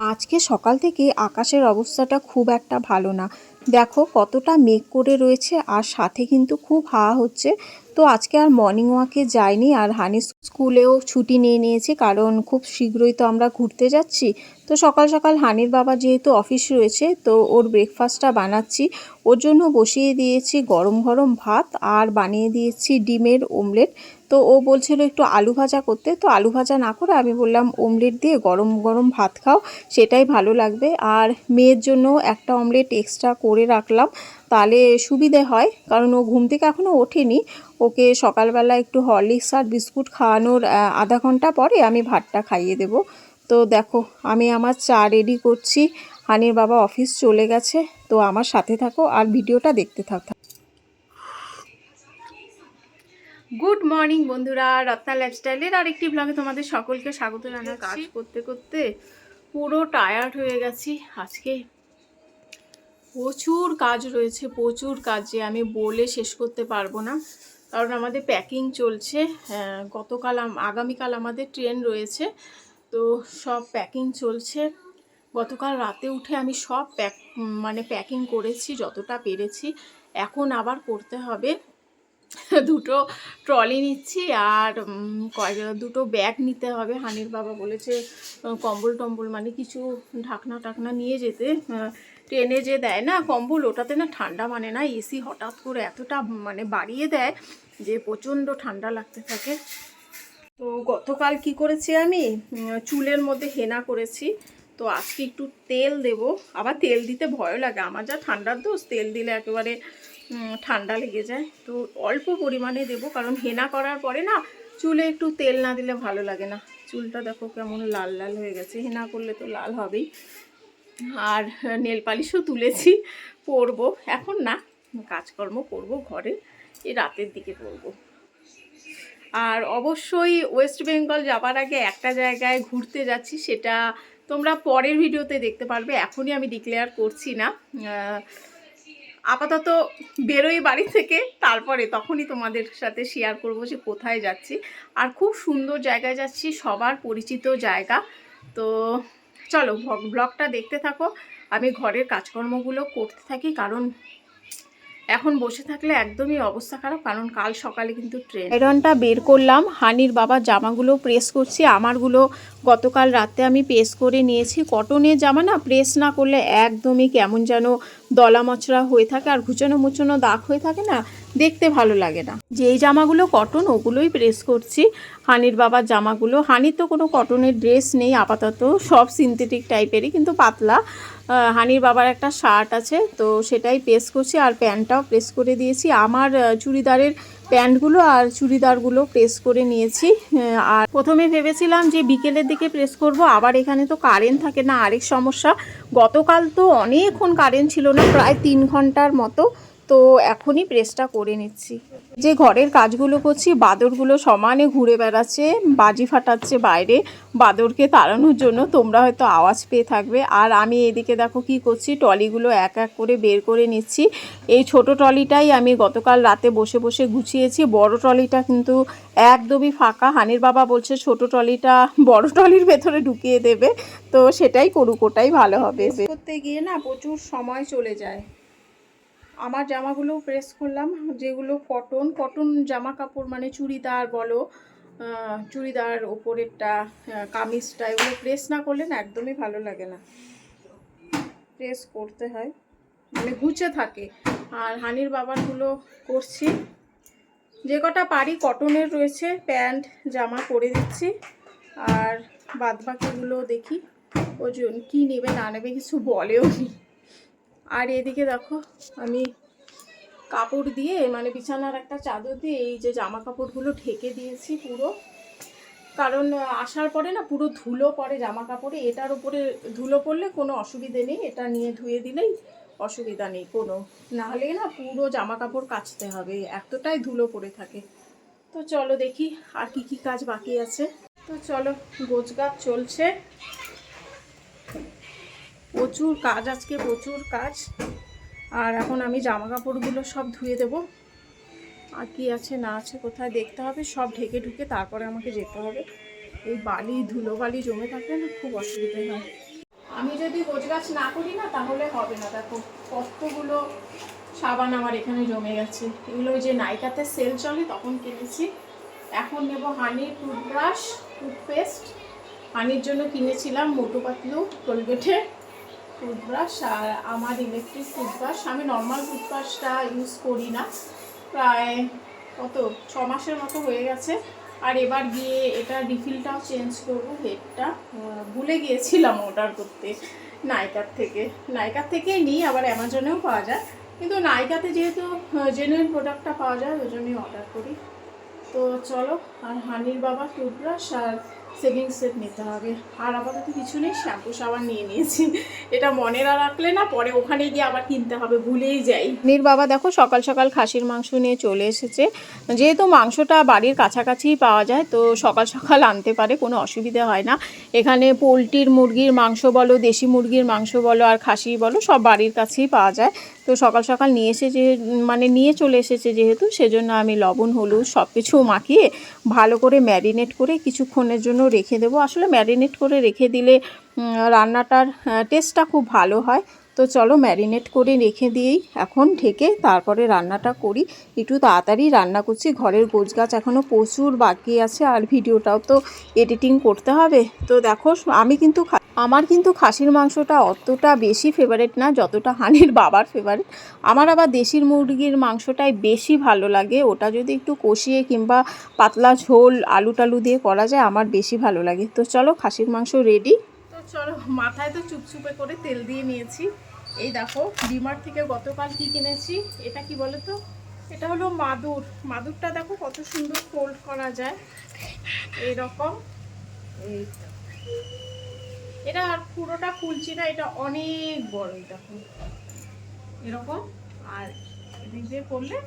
আজকে সকাল থেকে আকাশের অবস্থাটা খুব একটা ভালো না। দেখো কতটা মেঘ করে রয়েছে আর সাথে কিন্তু খুব হাওয়া হচ্ছে। তো আজকে আর মর্নিং ওয়াকে যাইনি আর হানি স্কুলেও ছুটি নিয়ে নিয়েছে, কারণ খুব শীঘ্রই তো আমরা ঘুরতে যাচ্ছি। তো সকাল সকাল হানির বাবা যেহেতু অফিস রয়েছে, তো ওর ব্রেকফাস্টটা বানাচ্ছি। ওর জন্য বসিয়ে দিয়েছি গরম গরম ভাত আর বানিয়ে দিয়েছি ডিমের ওমলেট তো ও বলছিল একটু আলু ভাজা করতে, তো আলু ভাজা না করে আমি বললাম ওমলেট দিয়ে গরম গরম ভাত খাও, সেটাই ভালো লাগবে। আর মেয়ের জন্য একটা অমলেট এক্সট্রা করে রাখলাম, তাহলে সুবিধে হয়, কারণ ও ঘুম থেকে এখনও ওঠেনি। ওকে সকালবেলা একটু হরলিক্স আর বিস্কুট খাওয়ানোর আধা ঘণ্টা পরে আমি ভাতটা খাইয়ে দেব। তো দেখো আমি আমার চা রেডি করছি। হানির বাবা অফিস চলে গেছে। তো আমার সাথে থাকো আর ভিডিওটা দেখতে থাকো গুড মর্নিং বন্ধুরা রত্না লাইফস্টাইলের আর একটি ব্লগে তোমাদের সকলকে স্বাগত জানাচ্ছি। কাজ করতে করতে পুরো টায়ার্ড হয়ে গেছি। আজকে প্রচুর কাজ রয়েছে প্রচুর কাজ যে আমি বলে শেষ করতে পারব না। কারণ আমাদের প্যাকিং চলছে গতকাল আগামীকাল আমাদের ট্রেন রয়েছে, তো সব প্যাকিং চলছে। গতকাল রাতে উঠে আমি সব প্যাক মানে প্যাকিং করেছি যতটা পেরেছি। এখন আবার করতে হবে। দুটো ট্রলি নিচ্ছি আর দুটো ব্যাগ নিতে হবে। হানির বাবা বলেছে কম্বল টম্বল মানে কিছু ঢাকনা টাকনা নিয়ে যেতে ট্রেনে যে দেয় না কম্বল, ওটাতে না ঠান্ডা মানে না এসি হঠাৎ করে এতটা মানে বাড়িয়ে দেয় যে প্রচণ্ড ঠান্ডা লাগতে থাকে। তো গতকাল কি করেছি আমি? চুলের মধ্যে হেনা করেছি। তো আজকে একটু তেল দেব। আবার তেল দিতে ভয় লাগে। আমার যা ঠান্ডার দোষ, তেল দিলে একেবারে ঠান্ডা লেগে যায়। তো অল্প পরিমাণে দেব কারণ হেনা করার পরে না চুলে একটু তেল না দিলে ভালো লাগে না। চুলটা দেখো কেমন লাল লাল হয়ে গেছে। হেনা করলে তো লাল হবেই। আর নেল পালিশও তুলেছি, পরবো। এখন না, কাজকর্ম করব ঘরে, এই রাতের দিকে পরবো আর অবশ্যই ওয়েস্ট বেঙ্গল যাবার আগে একটা জায়গায় ঘুরতে যাচ্ছি, সেটা তোমরা পরের ভিডিওতে দেখতে পারবে, এখনই আমি ডিক্লেয়ার করছি না। আপাতত বেরোই বাড়ি থেকে, তারপরে তখনই তোমাদের সাথে শেয়ার করব যে কোথায় যাচ্ছি। আর খুব সুন্দর জায়গায় যাচ্ছি, সবার পরিচিত জায়গা। তো চলো ব্লগটা দেখতে থাকো। আমি ঘরের কাজকর্মগুলো করতে থাকি কারণ এখন বসে থাকলে একদমই অবস্থা খারাপ, কারণ কাল সকালে কিন্তু ট্রেন আয়রনটা বের করলাম, হানির বাবার জামাগুলো প্রেস করছি, আমারগুলো গতকাল রাতে আমি প্রেস করে নিয়েছি। কটনের জামা না প্রেস না করলে একদমই কেমন যেন দলা মচড়া হয়ে থাকে আর ঘুচানো মুচানো দাগ হয়ে থাকে না দেখতে ভালো লাগে না। যেই জামাগুলো কটন ওগুলোই প্রেস করছি। হানির বাবার জামাগুলো, হানির তো কোনো কটনের ড্রেস নেই আপাতত, সব সিনথেটিক টাইপেরই কিন্তু পাতলা। হানির বাবার একটা শার্ট আছে, তো সেটাই প্রেস করছি আর প্যান্টটাও প্রেস করে দিয়েছি। আমার চুড়িদারের প্যান্টগুলো আর চুড়িদারগুলো প্রেস করে নিয়েছি। আর প্রথমে ভেবেছিলাম যে বিকেলের দিকে প্রেস করব, আবার এখানে তো কারেন্ট থাকে না, আরেক সমস্যা। গতকাল তো অনেকক্ষণ কারেন্ট ছিল না, প্রায় তিন ঘণ্টার মতো। তো এখনই প্রেসটা করে নিচ্ছি। যে ঘরের কাজগুলো করছি, বাদরগুলো সমানে ঘুরে বেড়াচ্ছে, বাজি ফাটাচ্ছে বাইরে, বাদরকে তাড়ানোর জন্য তোমরা হয়তো আওয়াজ পেয়ে থাকবে। আর আমি এদিকে দেখো কি করছি, ট্রলিগুলো এক এক করে বের করে নিচ্ছি। এই ছোট ট্রলিটাই আমি গতকাল রাতে বসে বসে গুছিয়েছি। বড় ট্রলিটা কিন্তু একদমই ফাঁকা। হানির বাবা বলছে, ছোট ট্রলিটা বড় ট্রলির ভেতরে ঢুকিয়ে দেবে। তো সেটাই করুক, ওটাই ভালো হবে। করতে গিয়ে না প্রচুর সময় চলে যায়। আমার জামাগুলো প্রেস করলাম, যেগুলো কটন কটন জামা কাপড় মানে চুড়িদার বলো চুড়িদার ওপরেরটা কামিজটা, এগুলো প্রেস না করলে না একদমই ভালো লাগে না। প্রেস করতে হয় মানে গুছে থাকে। আর হানির বাবারগুলো করছি। যে কটা পারি কটনের রয়েছে, প্যান্ট, জামা করে দিচ্ছি। আর বাদবাকিগুলো দেখি, ওজন কী নেবে না নেবে কিছু বলেও নি। আর এদিকে দেখো, আমি কাপড় দিয়ে মানে বিছানার একটা চাদর দিয়ে এই যে জামা কাপড়গুলো ঢেকে দিয়েছি পুরো। কারণ আসার পরে না পুরো ধুলো পড়ে জামা কাপড়ে। এটার উপরে ধুলো পড়লে কোনো অসুবিধে নেই, এটা নিয়ে ধুয়ে দিলেই অসুবিধা নেই কোনো। নাহলে না পুরো জামা কাপড় কাচতে হবে, এতটাই ধুলো পড়ে থাকে। তো চলো দেখি আর কি কি কাজ বাকি আছে। তো চলো, গোছগাছ চলছে। প্রচুর কাজ আজকে, প্রচুর কাজ। আর এখন আমি জামা কাপড়গুলো সব ধুয়ে দেব। আর কি আছে, না আছে, কোথায় দেখতে হবে, সব ঢেকে ঢুকে তারপরে আমাকে যেতে হবে। এই বালি ধুলো বালি জমে থাকলে না খুব অসুবিধা হয়। আমি যদি গোছগাছ না করি না, তাহলে হবে না। দেখো, কতগুলো সাবান আমার এখানে জমে গেছে। এগুলো যে নাইকাতে সেল চলে, তখন কিনেছি। এখন নেব হানি টুথব্রাশ টুথপেস্ট হানির জন্য কিনেছিলাম মোটো পাতলু কোলগেটে টুথব্রাশ আর আমার ইলেকট্রিক টুথব্রাশ আমি নর্মাল টুথব্রাশটা ইউজ করি না। প্রায় কত? ছ মাসের মতো হয়ে গেছে। আর এবার গিয়ে এটা রিফিলটাও চেঞ্জ করব হেডটা ভুলে গিয়েছিলাম অর্ডার করতে। নাইকার থেকে। নাইকার থেকেই নিই, আবার অ্যামাজনেও পাওয়া যায়। কিন্তু নাইকাতে যেহেতু জেনুইন প্রোডাক্টটা পাওয়া যায়, ওই জন্যই অর্ডার করি। তো চলো, আর হানির বাবা টুথব্রাশ আর সেভিং সেট নিতে হবে। আর আপাতত কিছু নেই, শ্যাম্পু সাবান নিয়ে নিয়েছি। এটা মনে না রাখলে না পরে ওখানে গিয়ে আবার কিনতে হবে, ভুলেই যাই। হানির বাবা দেখো সকাল সকাল খাসির মাংস নিয়ে চলে এসেছে। যেহেতু মাংসটা বাড়ির কাছাকাছিই পাওয়া যায়, তো সকাল সকাল আনতে পারে, কোনো অসুবিধা হয় না। এখানে পোলট্রির মুরগির মাংস বলো, দেশি মুরগির মাংস বলো, আর খাসি বলো, সব বাড়ির কাছেই পাওয়া যায়। তো সকাল সকাল নিয়ে এসে যে মানে নিয়ে চলে এসেছে যেহেতু, সেজন্য আমি লবণ, হলুদ সব কিছু মাখিয়ে ভালো করে ম্যারিনেট করে কিছুক্ষণের জন্য রেখে দেবো। আসলে ম্যারিনেট করে রেখে দিলে রান্নাটার টেস্টটা খুব ভালো হয়। তো চলো ম্যারিনেট করে রেখে দিয়েই এখন ঢেকে তারপরে রান্নাটা করি। একটু তাড়াতাড়ি রান্না করছি। ঘরের গোছগাছ এখনও প্রচুর বাকি আছে আর ভিডিওটাও তো এডিটিং করতে হবে। তো দেখো, আমি কিন্তু আমার কিন্তু খাসির মাংসটা অতটা বেশি ফেভারেট না, যতটা হানির বাবার ফেভারেট আমার আবার দেশির মুরগির মাংসটাই বেশি ভালো লাগে। ওটা যদি একটু কষিয়ে কিংবা পাতলা ঝোল আলু টালু দিয়ে করা যায়, আমার বেশি ভালো লাগে। তো চলো খাসির মাংস রেডি তো চলো, মাথায় তো চুপচুপে করে তেল দিয়ে নিয়েছি। এই দেখো ডিমার থেকে গতকাল কি কিনেছি? এটা কি বলো তো? এটা হলো মাদুর। মাদুরটা দেখো কত সুন্দর ফোল্ড করা যায়। এইরকম এই। এটা আর পুরোটা খুলছি না, এটা অনেক বড়, এই দেখো। এরকম। আর এদিক দিয়ে করলে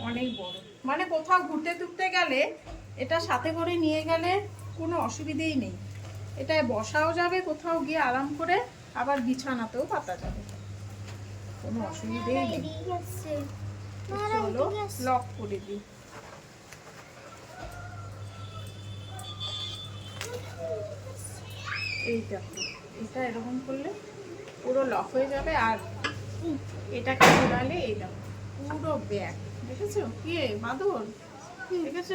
অনেক বড়। মানে কোথাও ঘুরতে টুরতে গেলে এটা সাথে করে নিয়ে গেলে কোনো অসুবিধেই নেই। এটায় বসাও যাবে কোথাও গিয়ে আরাম করে। আবার বিছানাতেও পাতা যাবে। কোনো অসুবিধেই নেই। চলো লক করে দিই। এই দেখো এটা এরকম করলে পুরো লক হয়ে যাবে আর এটাকে ঘোরালে এই দেখো পুরো ব্যাগ দেখেছ? কি মাদুর? দেখেছ?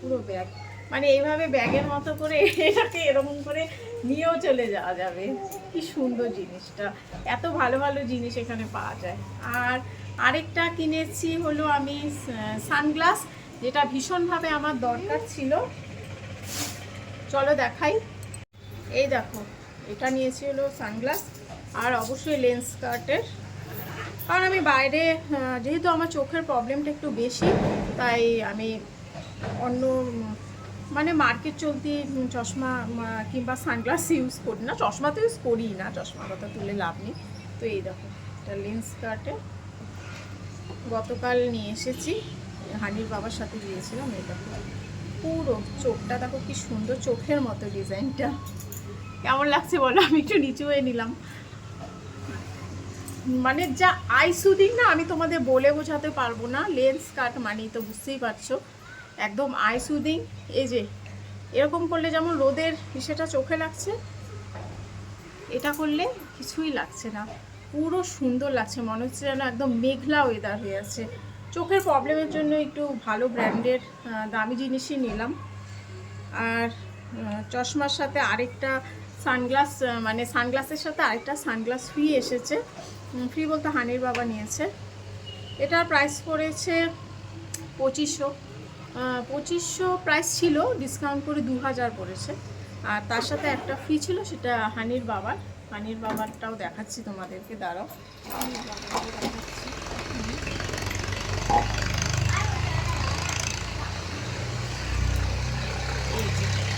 পুরো ব্যাগ মানে এইভাবে ব্যাগের মতো করে এটাকে এরকম করে নিয়েও চলে যাওয়া যাবে। কি সুন্দর জিনিসটা। এত ভালো ভালো জিনিস এখানে পাওয়া যায়। আর আরেকটা কিনেছি হলো আমি সানগ্লাস, যেটা ভীষণভাবে আমার দরকার ছিল। চলো দেখাই। এই দেখো, এটা নিয়েছি হলো সানগ্লাস আর অবশ্যই লেন্স কার্টের। কারণ আমি বাইরে যেহেতু আমার চোখের প্রবলেমটা একটু বেশি, তাই আমি অন্য মানে মার্কেট চলতি চশমা কিংবা সানগ্লাস ইউজ করি না। চশমা তো ইউজ করি না চশমা কথা তুলে লাভ নেই। তো এই দেখো এটা লেন্স কার্টে গতকাল নিয়ে এসেছি। হানির বাবার সাথে গিয়েছিলাম দেখো। পুরো চোখটা দেখো কি সুন্দর চোখের মতো ডিজাইনটা। কেমন লাগছে বলো? আমি একটু নিচু হয়ে নিলাম। মানে যা আই সুদিং না, আমি তোমাদের বলে বোঝাতে পারব না। লেন্স কাট মানেই তো বুঝতেই পারছ। একদম আই সুদিং এই যে, এরকম করলে যেমন রোদের সেটা চোখে লাগছে, এটা করলে কিছুই লাগছে না। পুরো সুন্দর লাগছে, মনে হচ্ছে যেন একদম মেঘলা ওয়েদার হয়ে আছে। চোখের প্রবলেমের জন্য একটু ভালো ব্র্যান্ডের দামি জিনিসই নিলাম। আর চশমার সাথে আরেকটা সানগ্লাস মানে সানগ্লাসের সাথে আরেকটা সানগ্লাস ফ্রি এসেছে। ফ্রি বলতে হানির বাবা নিয়েছে। এটার প্রাইস পড়েছে পঁচিশশো। পঁচিশশো প্রাইস ছিল ডিসকাউন্ট করে দু হাজার পড়েছে। আর তার সাথে একটা ফ্রি ছিল, সেটা হানির বাবার। হানির বাবারটাও দেখাচ্ছি তোমাদেরকে, দাঁড়াও।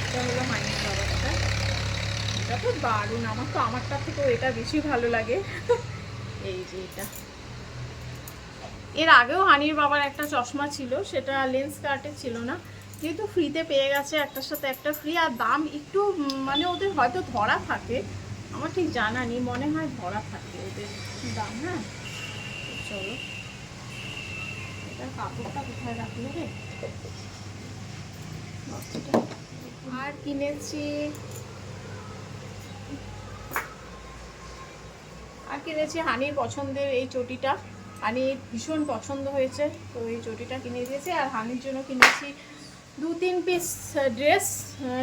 এটা হলো হানির বাবারটা। এটা তো দারুণ, আমার তো, আমারটার থেকেও এটা বেশি ভালো লাগে। এই যে এটা। এর আগেও হানির বাবার একটা চশমা ছিল, সেটা লেন্স কার্টে ছিল না। যেহেতু ফ্রিতে পেয়ে গেছে, একটার সাথে একটা ফ্রি আর দাম একটু মানে ওদের হয়তো ধরা থাকে। আমার ঠিক জানা নেই, মনে হয় ধরা থাকে ওদের দাম হ্যাঁ? চলো। এটা কাপড়টা কোথায় রাখলে রে? আর কিনেছি। আর কিনেছি হানির পছন্দের এই চটিটা। হানির ভীষণ পছন্দ হয়েছে। তো এই চটিটা কিনে দিয়েছি আর হানির জন্য কিনেছি দু তিন পিস ড্রেস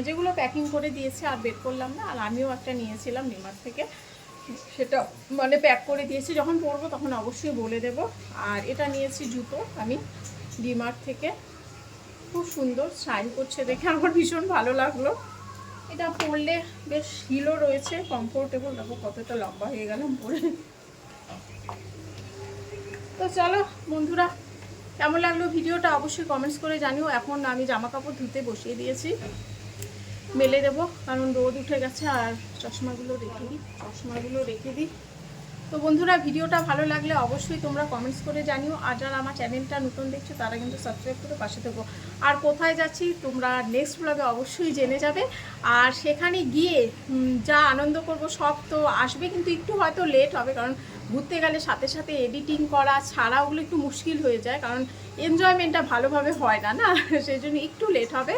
যেগুলো প্যাকিং করে দিয়েছে আর বের করলাম না। আর আমিও একটা নিয়েছিলাম নিমার থেকে। সেটা মানে প্যাক করে দিয়েছি। যখন পরবো তখন অবশ্যই বলে দেব। আর এটা নিয়েছি জুতো আমি ডিমার্ট থেকে। খুব সুন্দর শাইন করছে দেখে আমার ভীষণ ভালো লাগল। এটা পরলে বেশ হিলও রয়েছে কমফোর্টেবল দেখো কতটা লম্বা হয়ে গেলাম পরে। তো চলো, বন্ধুরা, কেমন লাগল ভিডিওটা অবশ্যই কমেন্টস করে জানিও। এখন আমি জামা কাপড় ধুতে বসিয়ে দিয়েছি। মেলে দেবো, কারণ রোদ উঠে গেছে আর চশমাগুলো রেখে দিই, চশমাগুলো রেখে দিই। তো বন্ধুরা, ভিডিওটা ভালো লাগলে অবশ্যই তোমরা কমেন্টস করে জানিও। আর যারা আমার চ্যানেলটা নতুন দেখছ, তারা কিন্তু সাবস্ক্রাইব করে পাশে থেকো। আর কোথায় যাচ্ছি, তোমরা নেক্সট ব্লগে অবশ্যই জেনে যাবে। আর সেখানে গিয়ে যা আনন্দ করব, সব তো আসবে, কিন্তু একটু হয়তো লেট হবে, কারণ ঘুরতে গেলে সাথে সাথে এডিটিং করা ছাড়া ওগুলো একটু মুশকিল হয়ে যায়, কারণ এনজয়মেন্টটা ভালোভাবে হয় না না? সেই জন্য একটু লেট হবে।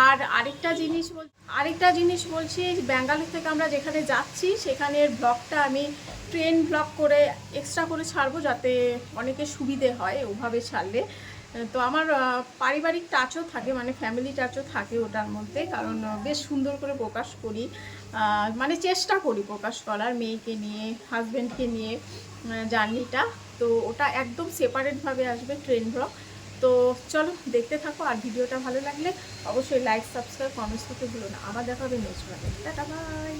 আর আরেকটা জিনিস বল, আরেকটা জিনিস বলছি, ব্যাঙ্গালোর থেকে আমরা যেখানে যাচ্ছি, সেখানের ব্লগটা আমি ট্রেন ব্লগ করে এক্সট্রা করে ছাড়বো যাতে অনেকের সুবিধে হয় ওভাবে ছাড়লে। তো আমার পারিবারিক টাচও থাকে মানে ফ্যামিলি টাচও থাকে ওটার মধ্যে, কারণ বেশ সুন্দর করে প্রকাশ করি। মানে চেষ্টা করি প্রকাশ করার মেয়েকে নিয়ে হাজব্যান্ডকে নিয়ে জার্নিটা তো ওটা একদম সেপারেটভাবে আসবে ট্রেন ব্লগ তো চলো, দেখতে থাকো আর ভিডিওটা ভালো লাগলে অবশ্যই লাইক সাবস্ক্রাইব কমেন্টস করতে ভুলো না। আবার দেখা হবে নেক্সট ব্লগে টাটা বাই